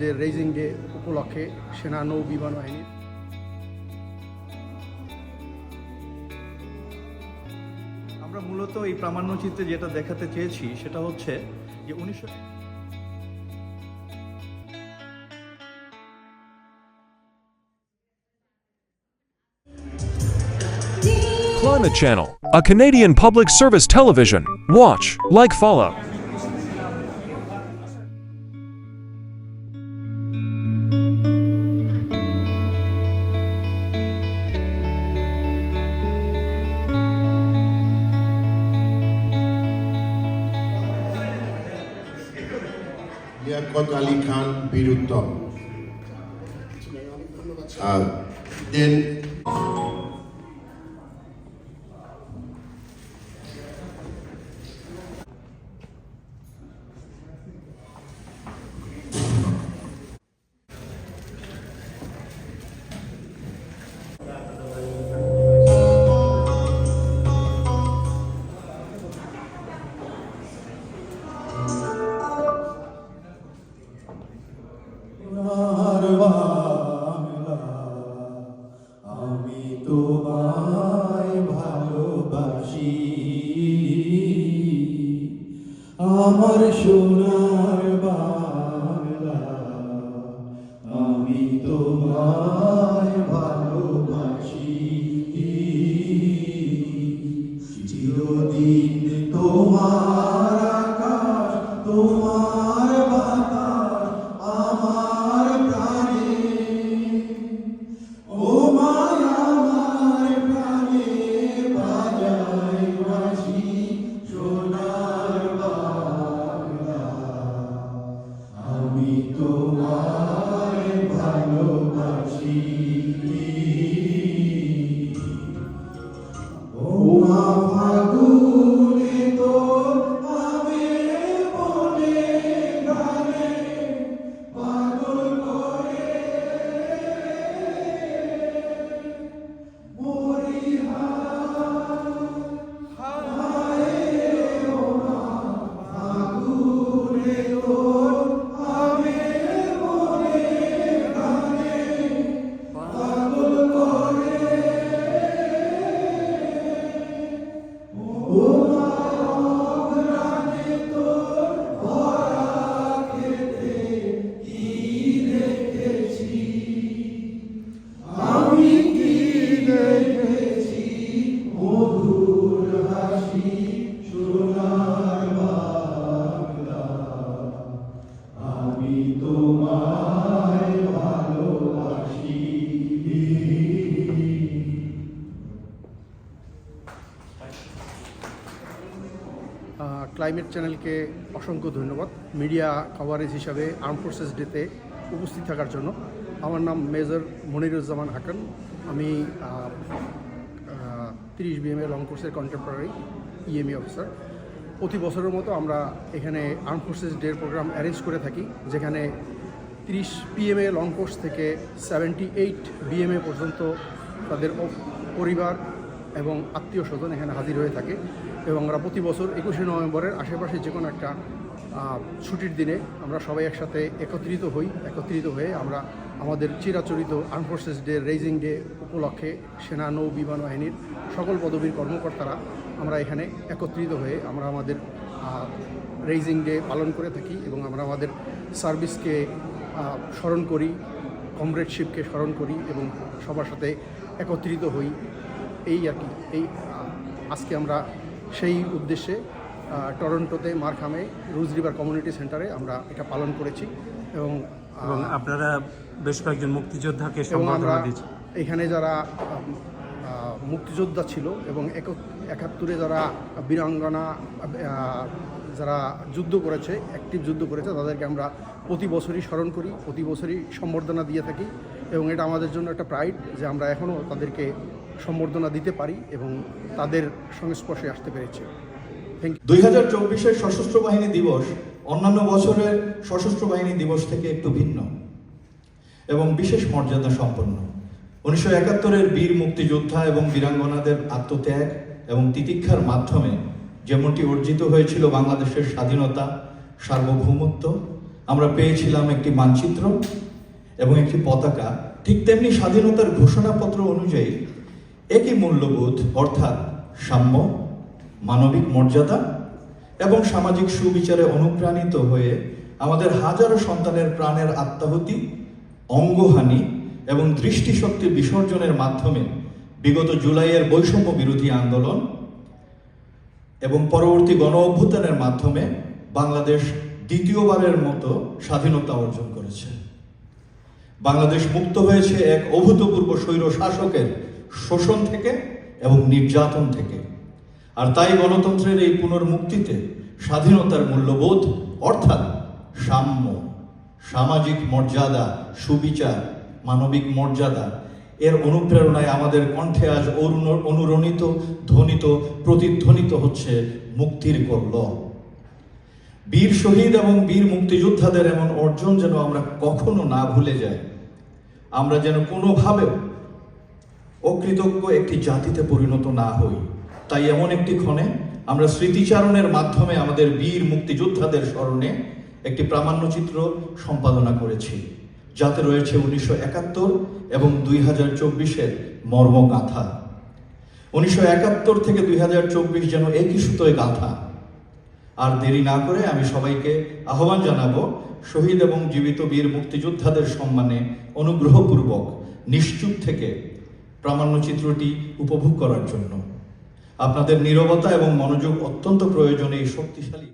Day raising day উপলক্ষে সেনা নৌ বিমান বাহিনী আমরা মূলত এই প্রামাণ্যচিত্রে যেটা দেখাতে চেয়েছি সেটা হচ্ছে যে উনিশশো Climate Channel, a Canadian public service television. Watch, like, follow. You. Climate চ্যানেলকে অসংখ্য ধন্যবাদ। মিডিয়া কভারেজ হিসাবে আর্ম ফোর্সেস ডেতে উপস্থিত থাকার জন্য। আমার নাম মেজর মনিরুজ্জামান হাকান। আমি তিরিশ বিএমএ লং কোর্সের কন্টেম্পোরারি ইএমই অফিসার প্রতি বছরের মতো আমরা এখানে armed forces day programme arrange করে থাকি, যেখানে তিরিশ পিএমএ লং কোর্স থেকে সেভেন্টি এইট বিএমএ পর্যন্ত তাদের পরিবার এবং আত্মীয় স্বজন এখানে হাজির হয়ে থাকে। এবং আমরা প্রতি বছর একুশে নভেম্বরের আশেপাশে যে কোনো একটা ছুটির দিনে আমরা সবাই একসাথে একত্রিত হই, একত্রিত হয়ে আমরা আমাদের চিরাচরিত armed forces day raising day উপলক্ষে সেনা, নৌ, বিমান বাহিনীর সকল পদবীর কর্মকর্তারা আমরা এখানে একত্রিত হয়ে আমরা আমাদের রেজিং ডে পালন করে থাকি এবং আমরা আমাদের সার্ভিসকে স্মরণ করি, কমরেডশিপকে স্মরণ করি এবং সবার সাথে একত্রিত হই। এই আর কি, এই আজকে আমরা সেই উদ্দেশ্যে টরন্টোতে মারখামে রুজ রিভার কমিউনিটি সেন্টারে আমরা এটা পালন করেছি এবং এবং আপনারা বেশ কয়েকজন মুক্তিযোদ্ধাকে সম্মাননা দিচ্ছেন এখানে যারা মুক্তিযোদ্ধা ছিল এবং এক- একাত্তরে যারা বীরাঙ্গনা যারা যুদ্ধ করেছে অ্যাক্টিভ যুদ্ধ করেছে তাদেরকে আমরা প্রতি বছরই স্মরণ করি প্রতি বছরই সম্বর্ধনা দিয়ে থাকি এবং এটা আমাদের জন্য একটা প্রাইড যে আমরা এখনও তাদেরকে সম্বর্ধনা দিতে পারি এবং তাদের সংস্পর্শে আসতে পেরেছি। দুই হাজার চব্বিশের সশস্ত্র বাহিনী দিবস অন্যান্য বছরের সশস্ত্র বাহিনী দিবস থেকে একটু ভিন্ন এবং বিশেষ মর্যাদা সম্পন্ন। উনিশশো একাত্তরের বীর মুক্তিযোদ্ধা এবং বীরাঙ্গনাদের আত্মত্যাগ এবং তিতিক্ষার মাধ্যমে যেমনটি অর্জিত হয়েছিল বাংলাদেশের স্বাধীনতা, সার্বভৌমত্ব, আমরা পেয়েছিলাম একটি মানচিত্র এবং একটি পতাকা। ঠিক তেমনি স্বাধীনতার ঘোষণাপত্র অনুযায়ী একই মূল্যবোধ, অর্থাৎ সাম্য, মানবিক মর্যাদা এবং সামাজিক সুবিচারে অনুপ্রাণিত হয়ে আমাদের হাজারো সন্তানের প্রাণের আত্মাহুতি, অঙ্গহানি এবং দৃষ্টিশক্তি বিসর্জনের মাধ্যমে বিগত জুলাইয়ের বৈষম্য বিরোধী আন্দোলন এবং পরবর্তী গণ অভ্যুত্থানের মাধ্যমে বাংলাদেশ দ্বিতীয়বারের মতো স্বাধীনতা অর্জন করেছে। বাংলাদেশ মুক্ত হয়েছে এক অভূতপূর্ব স্বৈর শাসকের শোষণ থেকে এবং নির্যাতন থেকে। আর তাই গণতন্ত্রের এই পুনর্মুক্তিতে স্বাধীনতার মূল্যবোধ, অর্থাৎ সাম্য, সামাজিক মর্যাদা, সুবিচার, মানবিক মর্যাদা, এর অনুপ্রেরণায় আমাদের কণ্ঠে আজ অনুরণিত, ধ্বনিত, প্রতিধ্বনিত হচ্ছে মুক্তির কল্ল। বীর শহীদ এবং বীর মুক্তিযোদ্ধাদের এমন অর্জন যেন আমরা কখনো না ভুলে যাই। আমরা যেন কোনোভাবেও অকৃতজ্ঞ একটি জাতিতে পরিণত না হই। তাই এমন একটি ক্ষণে আমরা স্মৃতিচারণের মাধ্যমে আমাদের বীর মুক্তিযোদ্ধাদের স্মরণে একটি প্রামাণ্যচিত্র সম্পাদনা করেছি, যাতে রয়েছে উনিশশো একাত্তর এবং দুই হাজার চব্বিশের মর্মগাথা। উনিশশো একাত্তর থেকে দুই হাজার চব্বিশ যেন একই সুতোয় গাথা। আর দেরি না করে আমি সবাইকে আহ্বান জানাব, শহীদ এবং জীবিত বীর মুক্তিযোদ্ধাদের সম্মানে অনুগ্রহপূর্বক নিশ্চুপ থেকে প্রামাণ্যচিত্রটি উপভোগ করার জন্য। আপনাদের নিরবতা এবং মনোযোগ অত্যন্ত প্রয়োজনে এই শক্তিশালী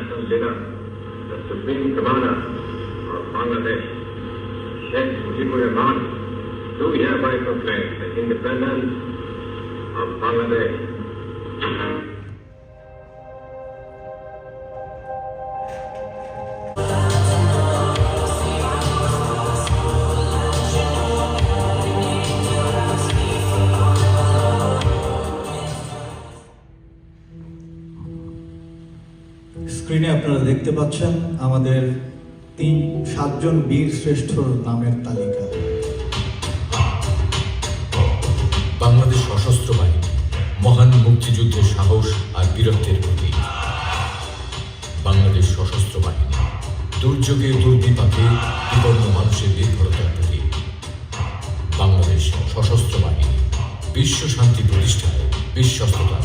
national leader, the Supreme Commander of Bangladesh, Sheikh Mujibur Rahman, do hereby proclaim the independence of Bangladesh. দেখতে পাচ্ছেন আমাদের তিন, সাতজন বীর শ্রেষ্ঠর নামের তালিকা। বাংলাদেশ সশস্ত্র বাহিনী, মহান মুক্তিযুদ্ধের সাহস আর বীরত্বের প্রতীক। বাংলাদেশ সশস্ত্র বাহিনী, দুর্যোগে দুর্বিপাকে বিপন্ন মানুষের নির্ভরতার প্রতীক। বাংলাদেশ সশস্ত্র বাহিনী, বিশ্ব শান্তি প্রতিষ্ঠায় বিশ্বস্ততার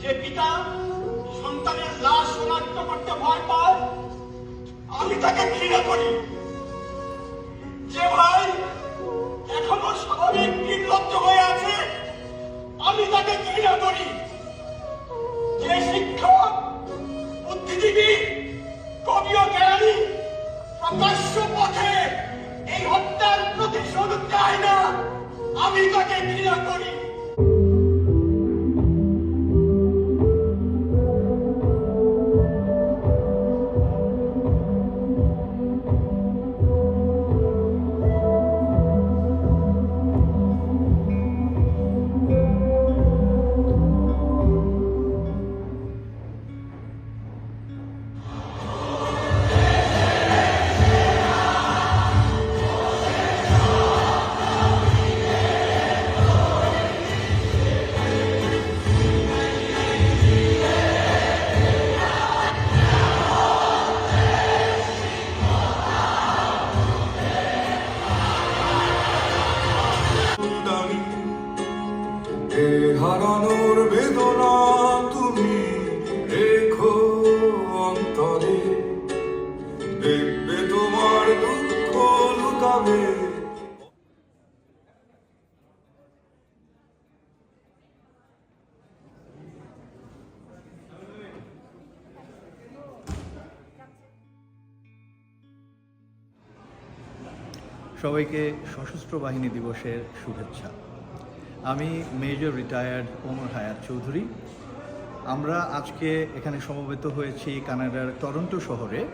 যে পিতা সন্তানের লাশ শনাক্ত করতে ভয় পায়, আমি তাকে ঘৃণা করি। যে ভাই এখনও স্বাভাবিক নির্লজ্জ হয়ে আছে, আমি তাকে ঘৃণা করি। যে শিক্ষক, বুদ্ধিজীবী, কবি ও জ্ঞানী প্রকাশ্য পথে এই হত্যার প্রতিশোধ চায় না, আমি তাকে ঘৃণা করি। সবাইকে সশস্ত্র বাহিনী দিবসের শুভেচ্ছা। আমি মেজর রিটায়ার্ড ওমর হায়াত চৌধুরী। আমরা আজকে এখানে সমবেত হয়েছি কানাডার টরন্টো শহরে।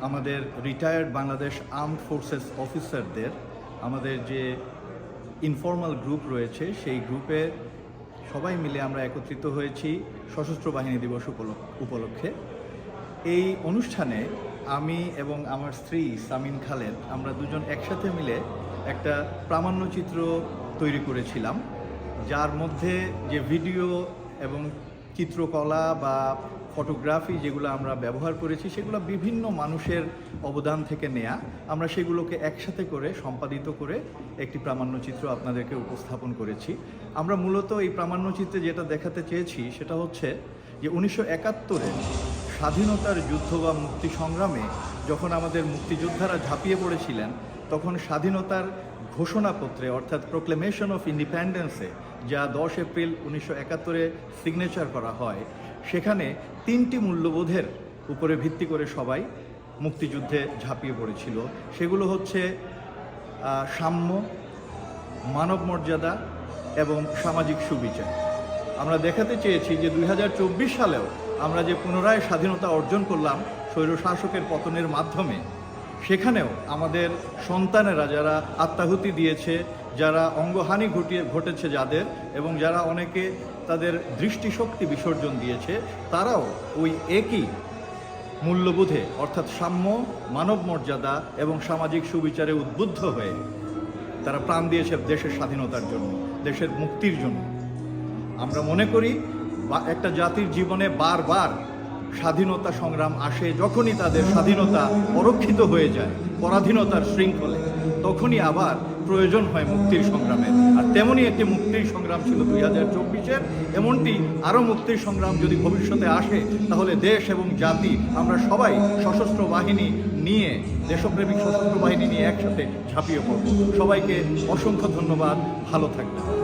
আমাদের রিটায়ার্ড বাংলাদেশ আর্মড ফোর্সেস অফিসারদের, আমাদের যে ইনফর্মাল গ্রুপ রয়েছে, সেই গ্রুপে সবাই মিলে আমরা একত্রিত হয়েছি সশস্ত্র বাহিনী দিবস উপলক- উপলক্ষে। এই অনুষ্ঠানে আমি এবং আমার স্ত্রী সামিন খালেদ, আমরা দুজন একসাথে মিলে একটা প্রামাণ্যচিত্র তৈরি করেছিলাম, যার মধ্যে যে ভিডিও এবং চিত্রকলা বা ফটোগ্রাফি যেগুলো আমরা ব্যবহার করেছি, সেগুলো বিভিন্ন মানুষের অবদান থেকে নেয়া, আমরা সেগুলোকে একসাথে করে সম্পাদিত করে একটি প্রামাণ্যচিত্র আপনাদেরকে উপস্থাপন করেছি। আমরা মূলত এই প্রামাণ্যচিত্রে যেটা দেখাতে চেয়েছি, সেটা হচ্ছে যে উনিশশো একাত্তরে স্বাধীনতার যুদ্ধ বা মুক্তি সংগ্রামে যখন আমাদের মুক্তিযোদ্ধারা ঝাঁপিয়ে পড়েছিলেন, তখন স্বাধীনতার ঘোষণাপত্রে, অর্থাৎ প্রোক্লেমেশন অফ ইন্ডিপেন্ডেন্সে যা দশ এপ্রিল উনিশশো একাত্তরে সিগনেচার করা হয়, সেখানে তিনটি মূল্যবোধের উপরে ভিত্তি করে সবাই মুক্তিযুদ্ধে ঝাঁপিয়ে পড়েছিল। সেগুলো হচ্ছে সাম্য, মানব মর্যাদা এবং সামাজিক সুবিচার। আমরা দেখাতে চেয়েছি যে দু হাজার চব্বিশ সালেও আমরা যে পুনরায় স্বাধীনতা অর্জন করলাম স্বৈরশাসকের পতনের মাধ্যমে, সেখানেও আমাদের সন্তানেরা যারা আত্মাহুতি দিয়েছে, যারা অঙ্গহানি ঘটিয়ে, ঘটেছে যাদের, এবং যারা অনেকে তাদের দৃষ্টিশক্তি বিসর্জন দিয়েছে, তারাও ওই একই মূল্যবোধে, অর্থাৎ সাম্য, মানব মর্যাদা এবং সামাজিক সুবিচারে উদ্বুদ্ধ হয়ে তারা প্রাণ দিয়েছে দেশের স্বাধীনতার জন্য, দেশের মুক্তির জন্য। আমরা মনে করি একটা জাতির জীবনে বারবার স্বাধীনতা সংগ্রাম আসে, যখনই তাদের স্বাধীনতা পরক্ষিত হয়ে যায়, পরাধীনতার শৃঙ্খলে, তখনই আবার প্রয়োজন হয় মুক্তির সংগ্রামের। আর তেমনই একটি মুক্তির সংগ্রাম ছিল দুই হাজার চব্বিশের। এমনটি আরও মুক্তির সংগ্রাম যদি ভবিষ্যতে আসে, তাহলে দেশ এবং জাতি, আমরা সবাই সশস্ত্র বাহিনী নিয়ে, দেশপ্রেমিক সশস্ত্র বাহিনী নিয়ে একসাথে ঝাঁপিয়ে পড়ব। সবাইকে অসংখ্য ধন্যবাদ। ভালো থাকবেন।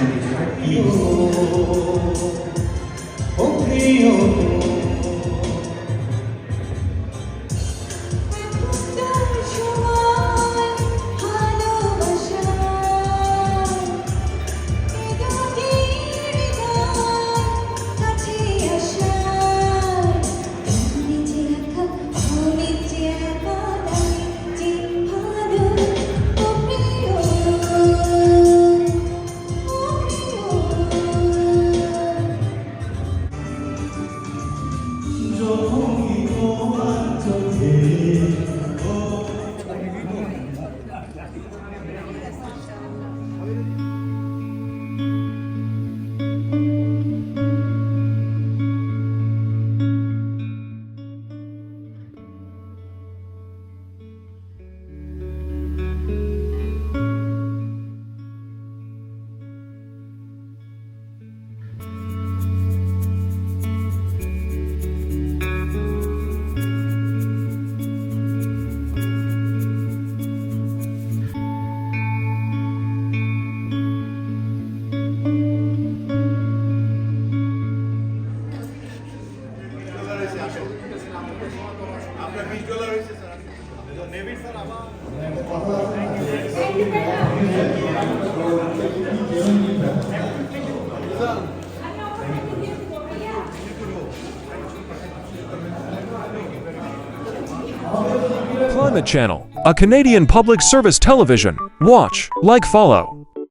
করতে পারছেন কিছুটা কি ও প্রিয় Channel, a Canadian public service television. Watch, like, follow.